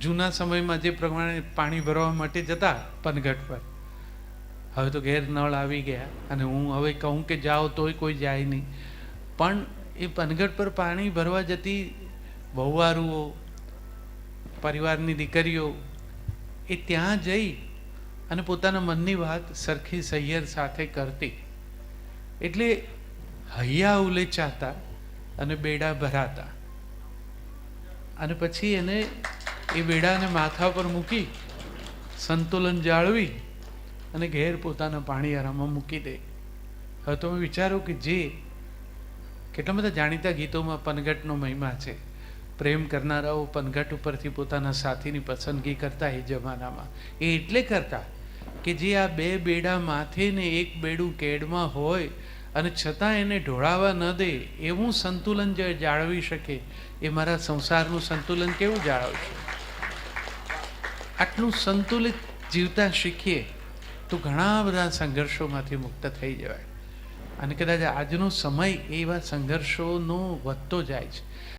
જૂના સમયમાં જે પ્રમાણે પાણી ભરવા માટે જતા પનઘટ પર. હવે તો ઘેર નળ આવી ગયા અને હું હવે કહું કે જાઓ તોય કોઈ જાય નહીં. પણ એ પનઘટ પર પાણી ભરવા જતી વહુવારુઓ, પરિવારની દીકરીઓ એ ત્યાં જઈ અને પોતાના મનની વાત સરખી સહિયર સાથે કરતી. એટલે હૈયા ઉલેચાતા અને બેડા ભરાતા. અને પછી એને એ બેડાને માથા પર મૂકી સંતુલન જાળવી અને ઘેર પોતાના પાણી આરામમાં મૂકી દે. હવે તમે વિચારો કે જે કેટલા બધા જાણીતા ગીતોમાં પનઘટનો મહિમા છે. પ્રેમ કરનારાઓ પનઘટ ઉપરથી પોતાના સાથીની પસંદગી કરતા એ જમાનામાં. એ એટલે કરતા કે જે આ બે બેડા માથે ને એક બેડું કેડમાં હોય અને છતાં એને ઢોળાવા ન દે એવું સંતુલન જે જાળવી શકે, એ મારા સંસારનું સંતુલન કેવું જાળવશે? આટલું સંતુલિત જીવતા શીખીએ તો ઘણા બધા સંઘર્ષોમાંથી મુક્ત થઈ જવાય. અને કદાચ આજનો સમય એવા સંઘર્ષોનો વધતો જાય છે.